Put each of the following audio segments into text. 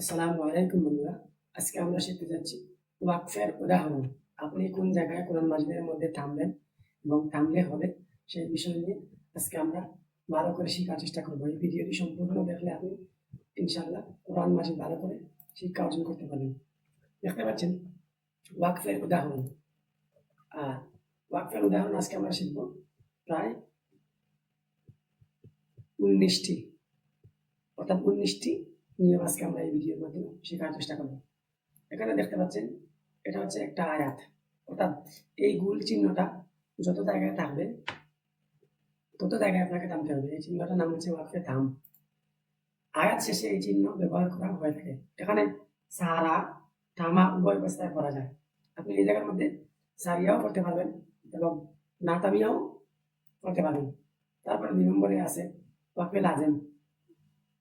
আসসালামু আলাইকুম বন্ধুরা। আজকে আমরা শিখতে যাচ্ছি ওয়াকফের উদাহরণ। আপনি কোন জায়গায় কোরআন মাজিদের মধ্যে থামবেন এবং থামলে হবে সেই বিষয় নিয়ে আজকে আমরা ভালো করে শেখার চেষ্টা করব। এই ভিডিওটি সম্পূর্ণ দেখলে আপনি ইনশাল্লাহ কোরআন মাজিদ ভালো করে শিক্ষা অর্জন করতে পারবেন। দেখতে পাচ্ছেন, ওয়াকফের উদাহরণ। আর ওয়াকফের উদাহরণ আজকে আমরা শিখব প্রায় উনিশটি, অর্থাৎ উনিশটি নিয়ম আজকে আমরা এই ভিডিওর মাধ্যমে শেখার চেষ্টা করব এখানে দেখতে পাচ্ছেন, এটা হচ্ছে একটা আয়াত। অর্থাৎ এই গুল চিহ্নটা যত জায়গায় থাকবে, তত জায়গায় আপনাকে থামতে হবে। এই চিহ্নটার নাম হচ্ছে ওয়াকফে থাম। আয়াত শেষে এই চিহ্ন ব্যবহার করা হয়ে থাকে। এখানে সারা, থামা উভয় অবস্থায় করা যায়। আপনি এই জায়গার মধ্যে সারিয়াও করতে পারবেন এবং না থামিয়াও করতে পারবেন। তারপরে দুই নম্বরে আছে ওয়াকফে লাজেম।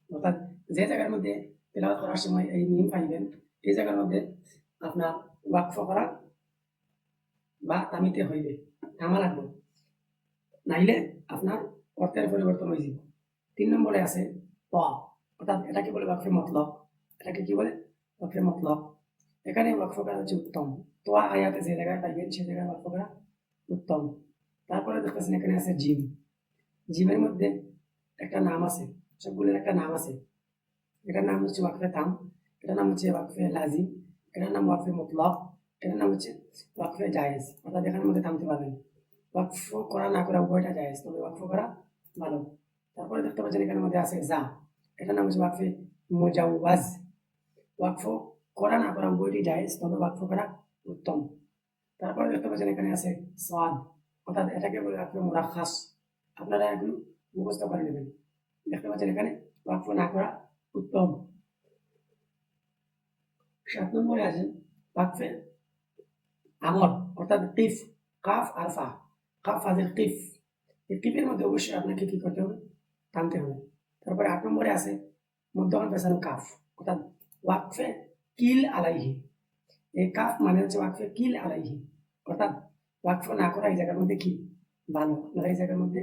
অর্থাৎ যে জায়গার মধ্যে তেলাওয়াত করার সময় এই মিম পাইবেন, এই জায়গার মধ্যে আপনার ওয়াকফ করা বা তামিতে হইবে, থামা লাগবে। নাইলে আপনার অর্থের পরিবর্তন হয়ে যাবে তিন নম্বরে আছে প অর্থাৎ এটাকে বলে ওয়াকফে মতলব। এটাকে কি বলে? ওয়াকফে মতলব। এখানে ওয়াকফ করা হচ্ছে উত্তম। তোয়া আয়াতে যে জায়গায় পাইবেন সেই জায়গায় ওয়াকফ করা উত্তম। তারপরে দেখতেছেন এখানে আছে জিম। জিমের মধ্যে একটা নাম আছে, সবগুলোর একটা নাম আছে। এটার নাম হচ্ছে ওয়াকফে তাম এটার নাম হচ্ছে ওয়াকফে লাজিম এটার নাম ওয়াকফে মতলব এটার নাম হচ্ছে ওয়াকফে জায়েজ অর্থাৎ এখানের মধ্যে থামতে পারবেন ওয়াকফ করা না করা উভয়টা জায়েজ তবে ওয়াকফ করা ভালো তারপরে দেখতে পাচ্ছেন এখানের মধ্যে আছে যা এটার নাম হচ্ছে ওয়াকফে মোজাউবাজ ওয়াকফ করা না করা উভয়টি জায়েজ তবে ওয়াকফ করা উত্তম তারপরে দেখতে পাচ্ছেন এখানে আছে সোয়াদ অর্থাৎ এটাকে বলে ওয়াকফে মুরাখাস আপনারা এগুলো মুখস্থ করে নেবেন দেখতে পাচ্ছেন এখানে ওয়াকফ না করা উত্তম। সাত নম্বরে আছে ওয়াকফে আমর অর্থাৎ টিফ, কাফ আর ফা কাফ ফাজের কিফ এই কিফের মধ্যে অবশ্যই আপনাকে কি করতে হবে? টানতে হবে। তারপরে আট নম্বরে আছে মধ্যখান পেছানো কাফ, অর্থাৎ ওয়াকফে কিল আলাইহি। এই কাফ মানে হচ্ছে ওয়াকফে কিল আলাইহি। অর্থাৎ ওয়াকফ না করা এই জায়গার মধ্যে কি? ভালো এই জায়গার মধ্যে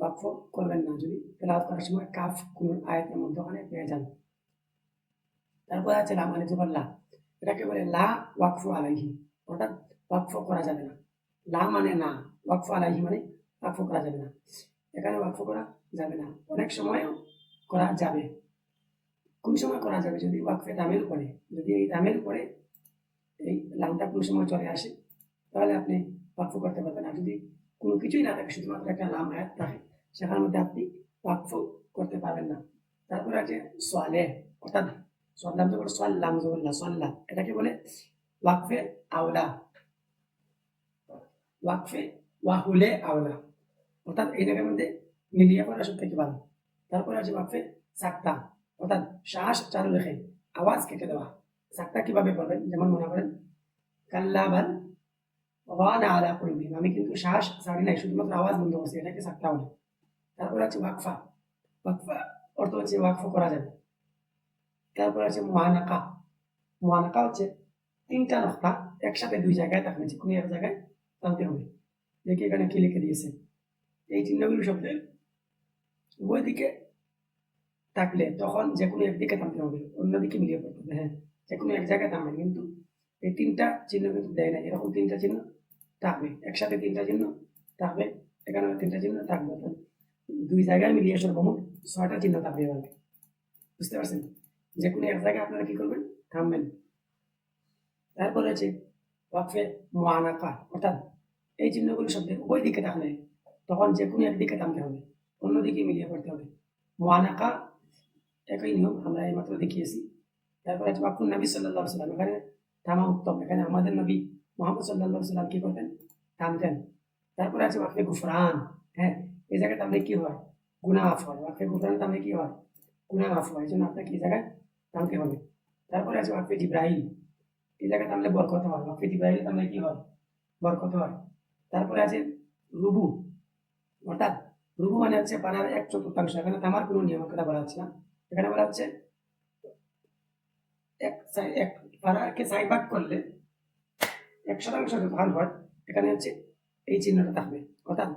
ওয়াকফ করবেন না। যদি তেলাওয়াত করার সময় কাফ কোন আয়াতের মধ্যখানে পেয়ে যান। তারপরে আছে লা মানে জবর এটাকে বলে লা ওয়াকফ আলাইহি। অর্থাৎ ওয়াকফ করা যাবে না। লা মানে না, ওয়াকফ আলাইহি মানে ওয়াকফ করা যাবে না। এখানে ওয়াকফ করা যাবে না। অনেক সময়ও করা যাবে। কোন সময় করা যাবে? যদি ওয়াকফে দামের উপরে যদি এই দামের উপরে এই লামটা কোন সময় চলে আসে, তাহলে আপনি ওয়াকফ করতে পারবেন আর যদি কোনো কিছুই না থাকে, শুধুমাত্র একটা লাম আয়াত থাকে সেখানের মধ্যে আপনি ওয়াকফ করতে পারবেন না। তারপরে আছে সোয়ালে, অর্থাৎ সোয়াল্লাম তো বলে সোয়াল্লাম জবল্লা সোয়াল্লাম এটাকে বলে ওয়াকফে আওলা। ওয়াকফে ওয়াহুলে আওলা। অর্থাৎ এই জায়গার মধ্যে মিলিয়ে পড়া সব থেকে ভালো। তারপরে আছে ওয়াকফে সাক্তা। অর্থাৎ শ্বাস চালু রেখে আওয়াজ কেটে দেওয়া। সাক্তা কীভাবে করবেন? যেমন মনে করেন কাল্লা কাল্লাবাল ওয়ান আলা করবি। আমি কিন্তু শ্বাস ছাড়ি নাই, শুধুমাত্র আওয়াজ বন্ধ করছি, এটাকে সাক্তা বলে তারপর আছে ওয়াকফা। ওয়াকফা অর্থ হচ্ছে ওয়াকফ করা যাবে। তারপর আছে মহানাকা মহানাকা হচ্ছে তিনটা নক্তা একসাথে দুই জায়গায় থাকবে যে কোনো এক জায়গায় টানতে হবে। দেখি এখানে কি লিখে দিয়েছে। এই চিহ্নগুলো শব্দের উভয় দিকে থাকলে তখন যে কোনো একদিকে টানতে হবে অন্যদিকে মিলিয়ে পড়তে হবে। হ্যাঁ যে কোনো এক জায়গায় থামবে কিন্তু এই তিনটা চিহ্ন কিন্তু দেয় না এরকম তিনটা চিহ্ন থাকবে। একসাথে তিনটা চিহ্ন থাকবে, এখানে তিনটা চিহ্ন থাকবে। অর্থাৎ দুই জায়গায় মিলিয়ে সর্বমোট ছয়টা চিহ্ন থাকবে এবার। বুঝতে পারছেন? যে কোনো এক জায়গায় আপনারা কি করবেন? থামবেন। তারপরে আছে ওয়াকফে মোয়ানাকা অর্থাৎ এই চিহ্নগুলো শব্দের উভয় দিকে থাকলে তখন যে কোনো একদিকে থামতে হবে, অন্যদিকে মিলিয়ে পড়তে হবে। মোয়ানাকা একই নিয়ম আমরা এইমাত্র দেখিয়েছি। তারপরে আছে ওয়াকুন নবী সাল্লাহ সাল্লাম এখানে থামা উত্তম, এখানে আমাদের নবী মোহাম্মদ সাল্লাহ সাল্লাম কি করতেন থামতেন তারপরে আছে ওয়াকফে গুফরান হ্যাঁ এই জায়গায় থামলে কি হয় গুনা মাফ হয় ওয়াকফে গুফরান থামলে কি হয় গুনা মাফ হয় এই জন্য আপনাকে এই জায়গায় থামতে হবে তারপরে আছে ওয়াকফে জিব্রাহিম এই জায়গায় থামলে বরকত হয় ওয়াকফে জিব্রাহিম থামলে কি হয় বরকত হয় তারপরে আছে রুবু অর্থাৎ রুবু মানে হচ্ছে পানার এক চতুর্থাংশ। এখানে থামার কোনো নিয়ম কথা বলা হচ্ছে না। এখানে বলা হচ্ছে এক সাই- এক পানাকে সাই ভাগ করলে এক শতাংশ ভাগ হয়, এখানে হচ্ছে এই চিহ্নটা থাকবে। অর্থাৎ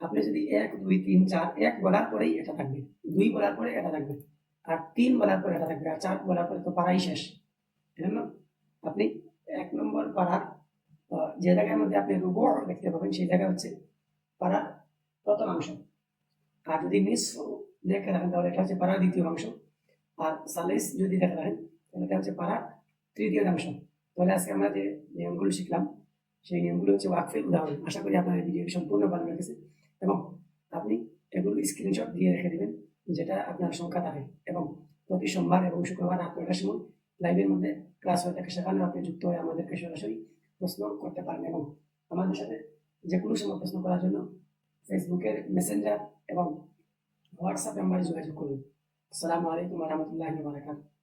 আপনি যদি এক, দুই, তিন, চার, এক বলার পরেই এটা থাকবে, দুই বলার পরে এটা থাকবে, আর তিন বলার পরে এটা থাকবে, আর চার বলার পরে তো পাড়াই শেষ। এজন্য আপনি এক নম্বর পাড়ার যে জায়গার মধ্যে আপনি রুবো দেখতে পাবেন, সেই জায়গা হচ্ছে পাড়ার প্রথম অংশ। আর যদি মিস দেখে রাখেন, তাহলে এটা হচ্ছে পাড়ার দ্বিতীয় অংশ। আর সালিস যদি দেখে রাখেন, তাহলে এটা হচ্ছে পাড়ার তৃতীয় অংশ। তাহলে আজকে আমরা যে নিয়মগুলো শিখলাম, সেই নিয়মগুলো হচ্ছে ওয়াকফের উদাহরণ। আশা করি আপনার এই ভিডিওটি সম্পূর্ণ ভালো লেগেছে এবং আপনি এগুলো স্ক্রিনশট দিয়ে রেখে দেবেন, যেটা আপনার সংখ্যা থাকে এবং প্রতি সোমবার এবং শুক্রবার নয়টার সময় লাইভের মধ্যে ক্লাস হয়ে থাকে। সেখানে আপনি যুক্ত হয়ে আমাদেরকে সরাসরি প্রশ্ন করতে পারেন এবং আমাদের সাথে যে কোনো সময় প্রশ্ন করার জন্য ফেসবুকের মেসেঞ্জার এবং হোয়াটসঅ্যাপ নাম্বারে যোগাযোগ করুন। আসসালামু আলাইকুম রহমতুল্লাহ বারাকাতুহু।